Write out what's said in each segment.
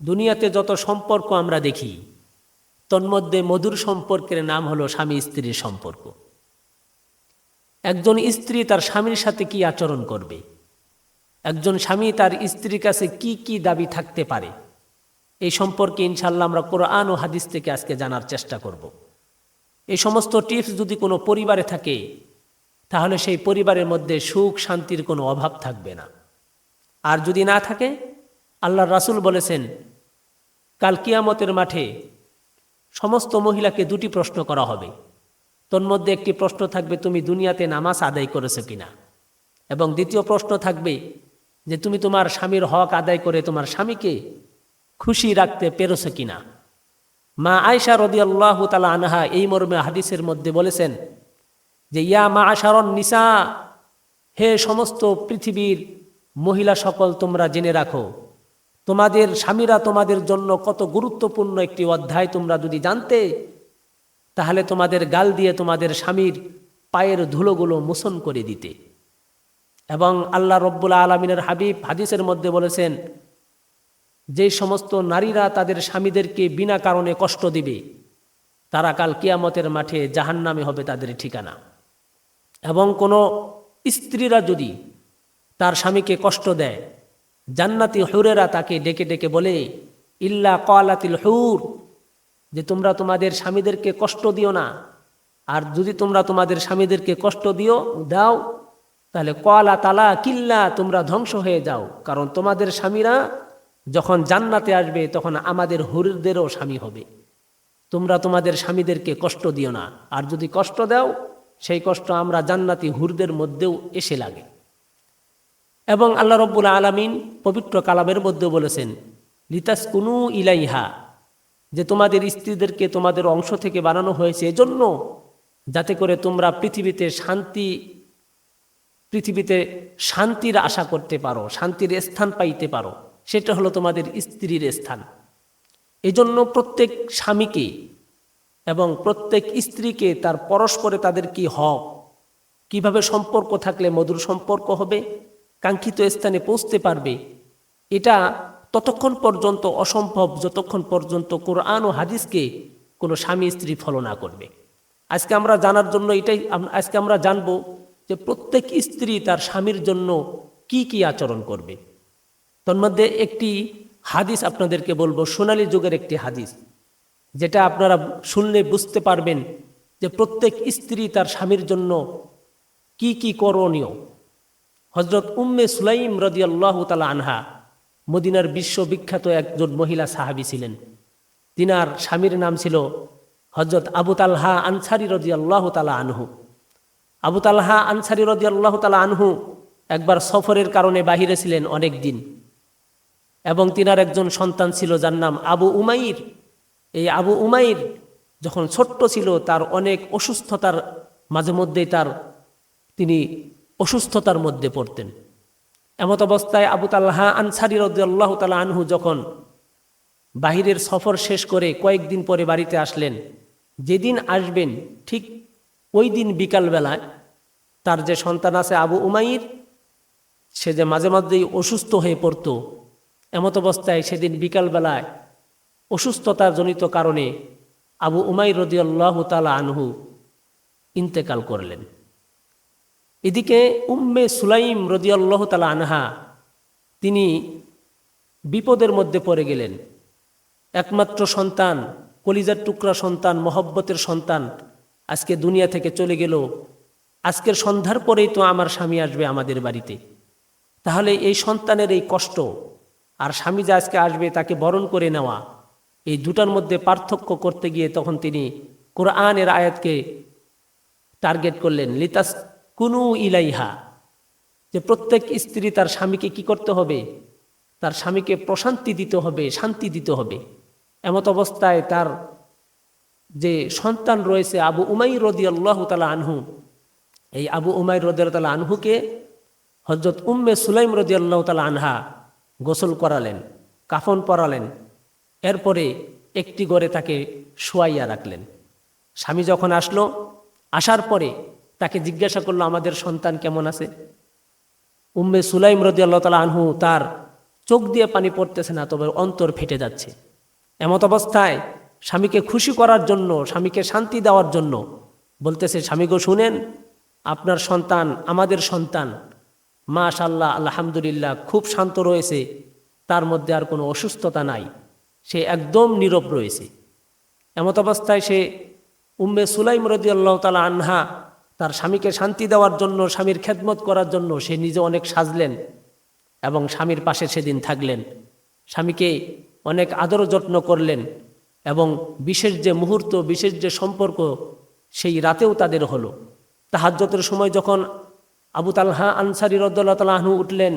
দুনিয়াতে যত সম্পর্ক আমরা দেখি, তন্মধ্যে মধুর সম্পর্কের নাম হলো স্বামী স্ত্রীর সম্পর্ক। একজন স্ত্রী তার স্বামীর সাথে কি আচরণ করবে? একজন স্বামী তার স্ত্রীর কাছে কি কি দাবি থাকতে পারে? এই সম্পর্কে ইনশাল্লাহ আমরা কোরআন ও হাদিস থেকে আজকে জানার চেষ্টা করব। এই সমস্ত টিপস যদি কোনো পরিবারে থাকে, তাহলে সেই পরিবারের মধ্যে সুখ শান্তির কোনো অভাব থাকবে না। আর যদি না থাকে আল্লাহ রাসূল বলেছেন, কাল কিয়ামতের মাঠে সমস্ত মহিলাকে দুটি প্রশ্ন করা হবে। তন্মধ্যে একটি প্রশ্ন থাকবে, তুমি দুনিয়াতে নামাজ আদায় করেছ কিনা? এবং দ্বিতীয় প্রশ্ন থাকবে যে, তুমি তোমার স্বামীর হক আদায় করে তোমার স্বামীকে খুশি রাখতে পেরেছ কিনা? মা আয়সা রদি আল্লাহ তালা আনহা এই মর্মে হাদিসের মধ্যে বলেছেন যে, ইয়া মা আশারণ নিসা, হে সমস্ত পৃথিবীর মহিলা সকল তোমরা জেনে রাখো তোমাদের স্বামীরা তোমাদের জন্য কত গুরুত্বপূর্ণ একটি অধ্যায় তোমরা যদি জানতে, তাহলে তোমাদের গাল দিয়ে তোমাদের স্বামীর পায়ের ধুলোগুলো মোচন করে দিতে। এবং আল্লাহ রব্বুল আলমিনের হাবিব হাদিসের মধ্যে বলেছেন, যে সমস্ত নারীরা তাদের স্বামীদেরকে বিনা কারণে কষ্ট দিবে, তারা কাল কিয়ামতের মাঠে জাহান্নামে হবে তাদের ঠিকানা। এবং কোনো স্ত্রীরা যদি তার স্বামীকে কষ্ট দেয় জান্নাতি হুরেরা তাকে ডেকে ডেকে বলে, ইল্লা কলাতিল হুর, যে তোমরা তোমাদের স্বামীদেরকে কষ্ট দিও না। আর যদি তোমরা তোমাদের স্বামীদেরকে কষ্ট দিও, দাও, তাহলে কলা তালা কিল্লা তোমরা ধ্বংস হয়ে যাও। কারণ তোমাদের স্বামীরা যখন জান্নাতে আসবে, তখন আমাদের হুরদেরও স্বামী হবে। তোমরা তোমাদের স্বামীদেরকে কষ্ট দিও না। আর যদি কষ্ট দাও, সেই কষ্ট আমরা জান্নাতি হুরদের মধ্যেও এসে লাগে। এবং আল্লাহ রব্বুল আলমিন পবিত্র কালামের মধ্যে বলেছেন লিতাস কুনু ইলাইহা যে তোমাদের স্ত্রীদেরকে তোমাদের অংশ থেকে বানানো হয়েছে এজন্য যাতে করে তোমরা পৃথিবীতে শান্তি, পৃথিবীতে শান্তির আশা করতে পারো, শান্তির স্থান পাইতে পারো। সেটা হলো তোমাদের স্ত্রীর স্থান। এজন্য প্রত্যেক স্বামীকে এবং প্রত্যেক স্ত্রীকে তার পরস্পরে তাদের কি হক, কীভাবে সম্পর্ক থাকলে মধুর সম্পর্ক হবে কাঙ্ক্ষিত স্থানে পৌঁছতে পারবে। এটা ততক্ষণ পর্যন্ত অসম্ভব, যতক্ষণ পর্যন্ত কোরআন ও হাদিসকে কোনো স্বামী স্ত্রী ফলো না করবে। আজকে আমরা জানার জন্য এটাই আজকে আমরা জানব যে প্রত্যেক স্ত্রী তার স্বামীর জন্য কি কি আচরণ করবে। তন্মধ্যে একটি হাদিস আপনাদেরকে বলব, সোনালী যুগের একটি হাদিস, যেটা আপনারা শুনলে বুঝতে পারবেন যে প্রত্যেক স্ত্রী তার স্বামীর জন্য কি কি করণীয়। হজরত উম্মে সুলাইম রদি আল্লাহ তালা আনহা মদিনার বিশ্ববিখ্যাত একজন মহিলা সাহাবি ছিলেন। তিনার স্বামীর নাম ছিল হজরত আবু তালহা আনসারি রদি আল্লাহ তালা আনহু। আবু তালহা আনসারি রদি আল্লাহ তালা আনহু একবার সফরের কারণে বাহিরে ছিলেন অনেক দিন এবং তিনার একজন সন্তান ছিল যার নাম আবু উমাইর। এই আবু উমাইর যখন ছোট্ট ছিল, তার অনেক অসুস্থতার মাঝে মধ্যেই তার তিনি অসুস্থতার মধ্যে পড়তেন। এমত অবস্থায় আবু তাল্লাহা আনসারি রদ্দাল্লাহ তালা আনহু যখন বাহিরের সফর শেষ করে কয়েকদিন পরে বাড়িতে আসলেন, যেদিন আসবেন ঠিক ওই দিন বিকালবেলায় তার যে সন্তান আছে আবু উমাইর, সে যে মাঝে মাঝেই অসুস্থ হয়ে পড়তো, এমত অবস্থায় সেদিন বিকালবেলায় অসুস্থতার জনিত কারণে আবু উমাই রদিয়াল্লাহ তালা আনহু ইন্তেকাল করলেন। এদিকে উম্মে সুলাইম রদিয়াল্লাহ তালা আনহা, তিনি বিপদের মধ্যে পড়ে গেলেন। একমাত্র সন্তান, কলিজার টুকরা সন্তান, মহব্বতের সন্তান আজকে দুনিয়া থেকে চলে গেল। আজকের সন্ধ্যার পরেই তো আমার স্বামী আসবে আমাদের বাড়িতে। তাহলে এই সন্তানের এই কষ্ট আর স্বামী যে আজকে আসবে তাকে বরণ করে নেওয়া, এই দুটার মধ্যে পার্থক্য করতে গিয়ে তখন তিনি কোরআনের আয়াতকে টার্গেট করলেন। লিতাস কুনু ইলাইহা, যে প্রত্যেক স্ত্রী তার স্বামীকে কি করতে হবে? তার স্বামীকে প্রশান্তি দিতে হবে, শান্তি দিতে হবে। এমত অবস্থায় তার যে সন্তান রয়েছে আবু উমাই রদি আল্লাহ তালা আনহু, এই আবু উমাই রদি তালা আনহুকে হজরত উম্মে সুলাইম রদি আল্লাহ তালা আনহা গোসল করালেন, কাফন পরালেন। এরপরে একটি গড়ে তাকে শোয়াইয়া রাখলেন। স্বামী যখন আসলো, আসার পরে তাকে জিজ্ঞাসা করল, আমাদের সন্তান কেমন আছে? উম্মে সুলাইম রদি আল্লাহ তালা আনহু তার চোখ দিয়ে পানি পড়তেছে না, তবে অন্তর ফেটে যাচ্ছে। এমত অবস্থায় স্বামীকে খুশি করার জন্য, স্বামীকে শান্তি দেওয়ার জন্য বলতেছে স্বামীগো শুনেন, আপনার সন্তান, আমাদের সন্তান মা মাশাল্লাহ আলহামদুলিল্লাহ, খুব শান্ত রয়েছে, তার মধ্যে আর কোনো অসুস্থতা নাই, সে একদম নীরব রয়েছে। এমত অবস্থায় সে উম্মে সুলাইম রদি আল্লাহ তালা আনহা তার স্বামীকে শান্তি দেওয়ার জন্য, স্বামীর খেদমত করার জন্য সে নিজে অনেক সাজলেন এবং স্বামীর পাশে সেদিন থাকলেন। স্বামীকে অনেক আদর যত্ন করলেন এবং বিশেষ যে মুহূর্ত, বিশেষ যে সম্পর্ক সেই রাতেও তাদের হলো। তাহাজ্যতের সময় যখন আবু তালহা আনসারি রদ্দুল্লাহ তালাহনু উঠলেন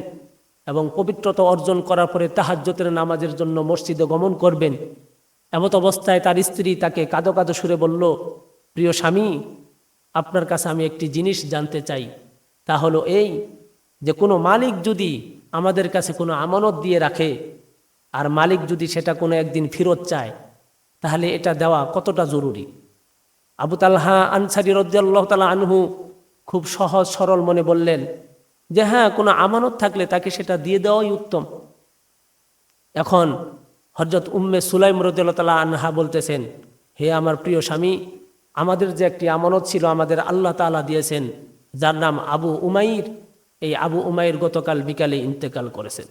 এবং পবিত্রতা অর্জন করার পরে তাহাজ্যতের নামাজের জন্য মসজিদে গমন করবেন, এমত অবস্থায় তার স্ত্রী তাকে কাঁদো কাঁদো সুরে বলল, প্রিয় স্বামী আপনার কাছে আমি একটি জিনিস জানতে চাই। তা হলো এই যে কোনো মালিক যদি আমাদের কাছে কোনো আমানত দিয়ে রাখে আর মালিক যদি সেটা কোনো একদিন ফেরত চায়, তাহলে এটা দেওয়া কতটা জরুরি? আবু তালহা আনসারি রদ্দাল্লাহ তালা আনহু খুব সহজ সরল মনে বললেন যে হ্যাঁ কোনো আমানত থাকলে তাকে সেটা দিয়ে দেওয়াই উত্তম। এখন হজরত উম্মে সুলাইম রদুল্লাহ তালা আনহা বলতেছেন, হে আমার প্রিয় স্বামী আমাদের যে একটি আমানত ছিল, আমাদের আল্লাহ তালা দিয়েছেন, যার নাম আবু উমাইর। এই আবু উমাইর গতকাল বিকালে ইন্তেকাল করেছেন।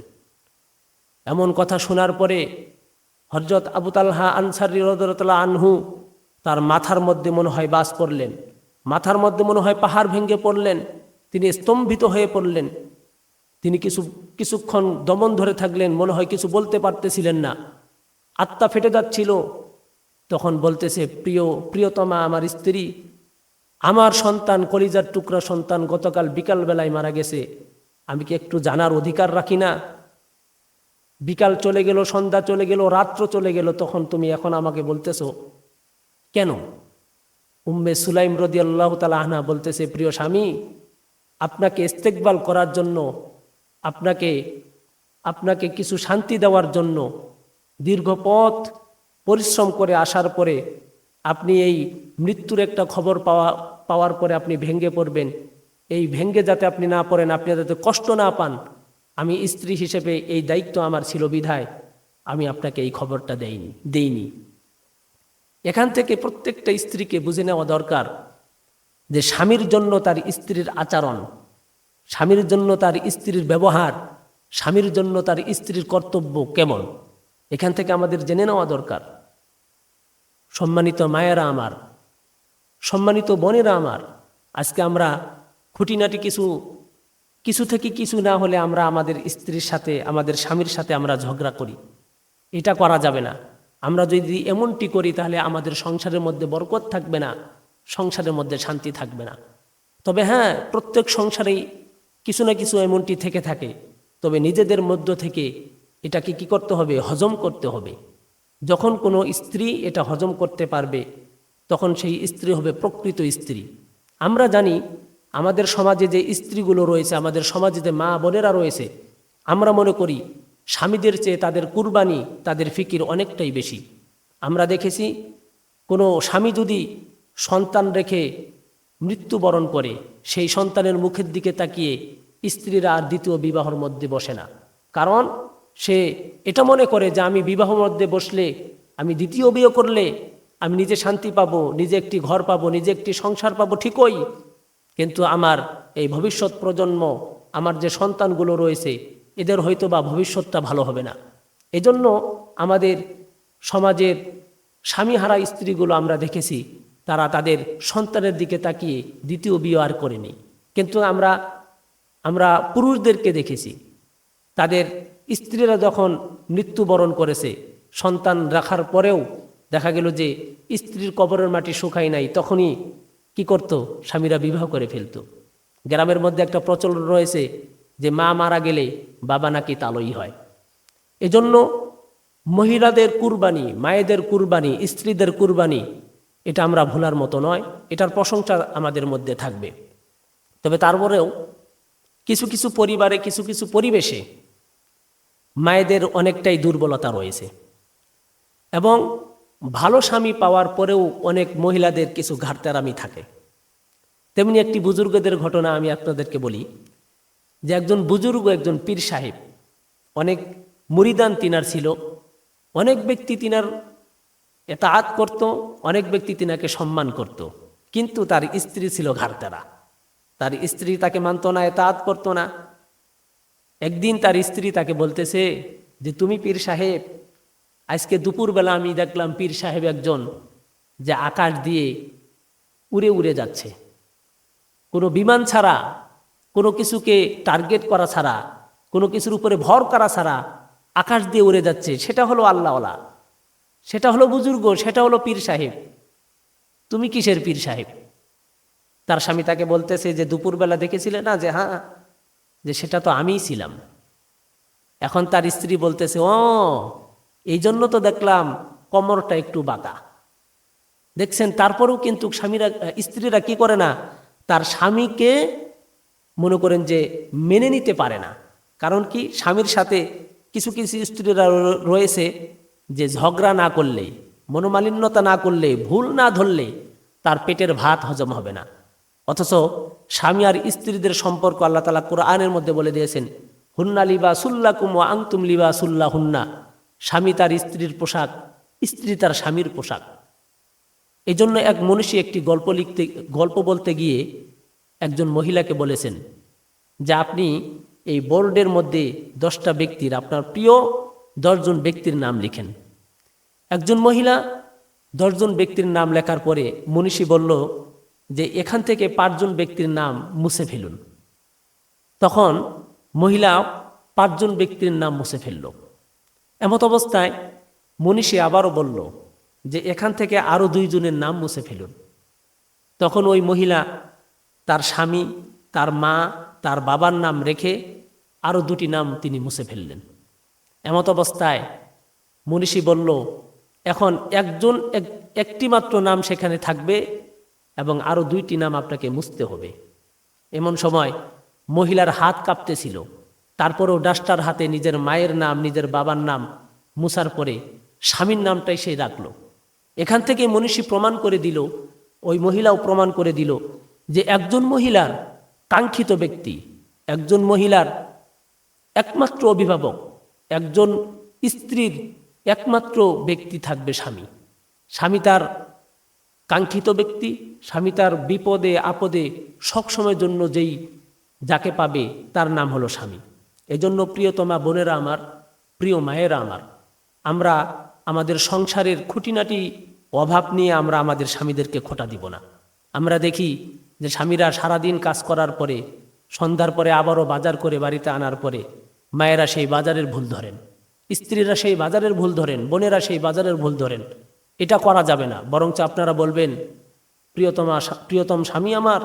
এমন কথা শোনার পরে হজরত আবু তালহা আনসারি রদুল্লাহ আনহু তার মাথার মধ্যে মনে হয় বাস করলেন মাথার মধ্যে মনে হয় পাহাড় ভেঙে পড়লেন, তিনি স্তম্ভিত হয়ে পড়লেন। তিনি কিছু, কিছুক্ষণ দমন ধরে থাকলেন, মনে হয় কিছু বলতে পারতেছিলেন না। আত্মা ফেটে যাচ্ছিল তখন বলতেছে, প্রিয়, প্রিয়তমা আমার স্ত্রী, আমার সন্তান কলিজার টুকরা সন্তান গতকাল বিকালবেলায় মারা গেছে। আমি কি একটু জানার অধিকার রাখি না? বিকাল চলে গেল, সন্ধ্যা চলে গেল, রাত্র চলে গেল, তখন তুমি এখন আমাকে বলতেছো, কেন? উম্মে সুলাইম রদি আল্লাহ তালাহনা বলতেছে, প্রিয় স্বামী, আপনাকে ইস্তেকবাল করার জন্য, আপনাকে আপনাকে কিছু শান্তি দেওয়ার জন্য দীর্ঘ পথ পরিশ্রম করে আসার পরে আপনি এই মৃত্যুর একটা খবর পাওয়া, পাওয়ার পরে আপনি ভেঙ্গে পড়বেন। এই ভেঙ্গে যাতে আপনি না পড়েন, আপনি যাতে কষ্ট না পান, আমি স্ত্রী হিসেবে এই দায়িত্ব আমার ছিল বিধায় আমি আপনাকে এই খবরটা দেইনি দেইনি। এখান থেকে প্রত্যেকটা স্ত্রীকে বুঝে নেওয়া দরকার যে স্বামীর জন্য তার স্ত্রীর আচরণ, স্বামীর জন্য তার স্ত্রীর ব্যবহার, স্বামীর জন্য তার স্ত্রীর কর্তব্য কেমন? এখান থেকে আমাদের জেনে নেওয়া দরকার। সম্মানিত মায়েরা আমার, সম্মানিত বোনেরা আমার, আজকে আমরা খুঁটিনাটি কিছু কিছু থেকে কিছু না হলে আমরা আমাদের স্ত্রীর সাথে, আমাদের স্বামীর সাথে আমরা ঝগড়া করি। এটা করা যাবে না। আমরা যদি এমনটি করি তাহলে আমাদের সংসারের মধ্যে বরকত থাকবে না, সংসারের মধ্যে শান্তি থাকবে না। তবে হ্যাঁ প্রত্যেক সংসারেই কিছু না কিছু এমনটি থেকে থাকে। তবে নিজেদের মধ্য থেকে এটাকে কি করতে হবে? হজম করতে হবে। যখন কোনো স্ত্রী এটা হজম করতে পারবে, তখন সেই স্ত্রী হবে প্রকৃত স্ত্রী। আমরা জানি আমাদের সমাজে যে স্ত্রীগুলো রয়েছে, আমাদের সমাজে যে মা বোনেরা রয়েছে, আমরা মনে করি স্বামীদের চেয়ে তাদের কুরবানি, তাদের ফিকির অনেকটাই বেশি। আমরা দেখেছি কোনো স্বামী যদি সন্তান রেখে মৃত্যুবরণ করে, সেই সন্তানের মুখের দিকে তাকিয়ে স্ত্রীরা আর দ্বিতীয় বিবাহর মধ্যে বসে না। কারণ সে এটা মনে করে যে আমি বিবাহ মধ্যে বসলে, আমি দ্বিতীয় বিয়ে করলে আমি নিজে শান্তি পাবো, নিজে একটি ঘর পাবো, নিজে একটি সংসার পাবো, ঠিকই। কিন্তু আমার এই ভবিষ্যৎ প্রজন্ম, আমার যে সন্তানগুলো রয়েছে, এদের হয়তো বা ভবিষ্যৎটা ভালো হবে না। এজন্য আমাদের সমাজের স্বামীহারা স্ত্রীগুলো আমরা দেখেছি, তারা তাদের সন্তানের দিকে তাকিয়ে দ্বিতীয় বিয়ে আর করেনি। কিন্তু আমরা আমরা পুরুষদেরকে দেখেছি, তাদের স্ত্রীরা যখন মৃত্যুবরণ করেছে, সন্তান রাখার পরেও দেখা গেল যে স্ত্রীর কবরের মাটি শুকায় নাই, তখনই কি করত? স্বামীরা বিবাহ করে ফেলত। গ্রামের মধ্যে একটা প্রচলন রয়েছে যে মা মারা গেলে বাবা নাকি তালই হয়। এজন্য মহিলাদের কুরবানি, মায়েদের কুরবানি, স্ত্রীদের কুরবানি, এটা আমরা ভোলার মতো নয়, এটার প্রশংসা আমাদের মধ্যে থাকবে। তবে তারপরেও কিছু কিছু পরিবারে, কিছু কিছু পরিবেশে মায়েদের অনেকটাই দুর্বলতা রয়েছে। এবং ভালো স্বামী পাওয়ার পরেও অনেক মহিলাদের কিছু ঘাটতারামি থাকে। তেমনি একটি বুজুর্গদের ঘটনা আমি আপনাদেরকে বলি যে একজন বুজুর্গ, একজন পীর সাহেব, অনেক মুরিদান তিনার ছিল। অনেক ব্যক্তি তিনার এতাআত করত, অনেক ব্যক্তি তিনাকে সম্মান করত। কিন্তু তার স্ত্রী ছিল ঘাড়তারা তার স্ত্রী তাকে মানত না, এতাআত করতো না। একদিন তার স্ত্রী তাকে বলতেছে যে, তুমি পীর সাহেব, আজকে দুপুরবেলা আমি দেখলাম পীর সাহেব একজন যে আকাশ দিয়ে উড়ে উড়ে যাচ্ছে। কোনো বিমান ছাড়া, কোনো কিছুকে টার্গেট করা ছাড়া, কোনো কিছুর উপরে ভর করা ছাড়া আকাশ দিয়ে উড়ে যাচ্ছে। সেটা হলো আল্লাহওয়ালা। সেটা হলো বুজুর্গ, সেটা হলো পীর সাহেব। তুমি কিসের পীর সাহেব? তার স্বামী তাকে বলতেছে যে, দুপুরবেলা দেখেছিলে না যে হ্যাঁ যে সেটা তো আমিই ছিলাম। এখন তার স্ত্রী বলতেছে, ও, এই জন্য তো দেখলাম কমরটা একটু বাঁকা। দেখছেন, তারপরেও কিন্তু স্বামীরা, স্ত্রীরা কি করে না, তার স্বামীকে মনে করেন যে মেনে নিতে পারে না। কারণ কি, স্বামীর সাথে কিছু কিছু স্ত্রীরা রয়েছে যে ঝগড়া না করলে মনোমালিন্যতা না করলে ভুল না ধরলে তার পেটের ভাত হজম হবে না। অথচ স্বামী আর স্ত্রীদের সম্পর্ক আল্লাহ তালা কোরআনের মধ্যে বলে দিয়েছেন, হুন্না লিবা সুল্লা কুমা আংতুম লিবা সুল্লা হুন্না স্বামী তার স্ত্রীর পোশাক, স্ত্রী তার স্বামীর পোশাক। এই জন্য এক মনীষী একটি গল্প লিখতে, গল্প বলতে গিয়ে একজন মহিলাকে বলেছেন যে, আপনি এই বোর্ডের মধ্যে দশটা ব্যক্তির, আপনার প্রিয় দশজন ব্যক্তির নাম লিখেন। একজন মহিলা দশজন ব্যক্তির নাম লেখার পরে মনীষী বলল যে এখান থেকে পাঁচজন ব্যক্তির নাম মুছে ফেলুন। তখন মহিলা পাঁচজন ব্যক্তির নাম মুছে ফেলল। এমত অবস্থায় মনীষী আবারও বলল যে, এখান থেকে আরও দুইজনের নাম মুছে ফেলুন। তখন ওই মহিলা তার স্বামী, তার মা, তার বাবার নাম রেখে আরও দুটি নাম তিনি মুছে ফেললেন। এমত অবস্থায় মনীষী বলল, এখন একজন এক- একটি মাত্র নাম সেখানে থাকবে এবং আরও দুইটি নাম আপনাকে মুছতে হবে। এমন সময় মহিলার হাত কাঁপতেছিল। তারপরেও ডাস্টার হাতে নিজের মায়ের নাম, নিজের বাবার নাম মুছার পরে স্বামীর নামটাই সে রাখল। এখান থেকে মনীষী প্রমাণ করে দিল, ওই মহিলাও প্রমাণ করে দিল যে একজন মহিলার কাঙ্ক্ষিত ব্যক্তি, একজন মহিলার একমাত্র অভিভাবক, একজন স্ত্রীর একমাত্র ব্যক্তি থাকবে স্বামী। স্বামী তার কাঙ্ক্ষিত ব্যক্তি স্বামী তার বিপদে, আপদে সবসময়ের জন্য যেই যাকে পাবে, তার নাম হলো স্বামী। এজন্য প্রিয়তমা বোনেরা আমার, প্রিয় মায়েরা আমার, আমরা আমাদের সংসারের খুঁটিনাটি অভাব নিয়ে আমরা আমাদের স্বামীদেরকে খোটা দিব না। আমরা দেখি যে স্বামীরা সারাদিন কাজ করার পরে, সন্ধ্যার পরে আবারও বাজার করে বাড়িতে আনার পরে, মায়েরা সেই বাজারের ভুল ধরেন। স্ত্রীরা সেই বাজারের ভুল ধরেন, বোনেরা সেই বাজারের ভুল ধরেন। এটা করা যাবে না। বরঞ্চ আপনারা বলবেন প্রিয়তমা প্রিয়তম স্বামী আমার,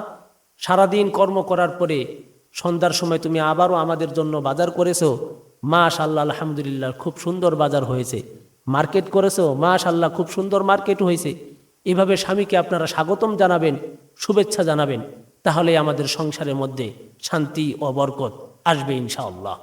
সারাদিন কর্ম করার পরে সন্ধ্যার সময় তুমি আবারও আমাদের জন্য বাজার করেছ। মাশ আল্লাহ আলহামদুলিল্লাহ, খুব সুন্দর বাজার হয়েছে। মার্কেট করেছ মাশ আল্লাহ খুব সুন্দর মার্কেট হয়েছে। এভাবে স্বামীকে আপনারা স্বাগতম জানাবেন, শুভেচ্ছা জানাবেন। তাহলে আমাদের সংসারের মধ্যে শান্তি ও বরকত আসবে ইনশাআল্লাহ।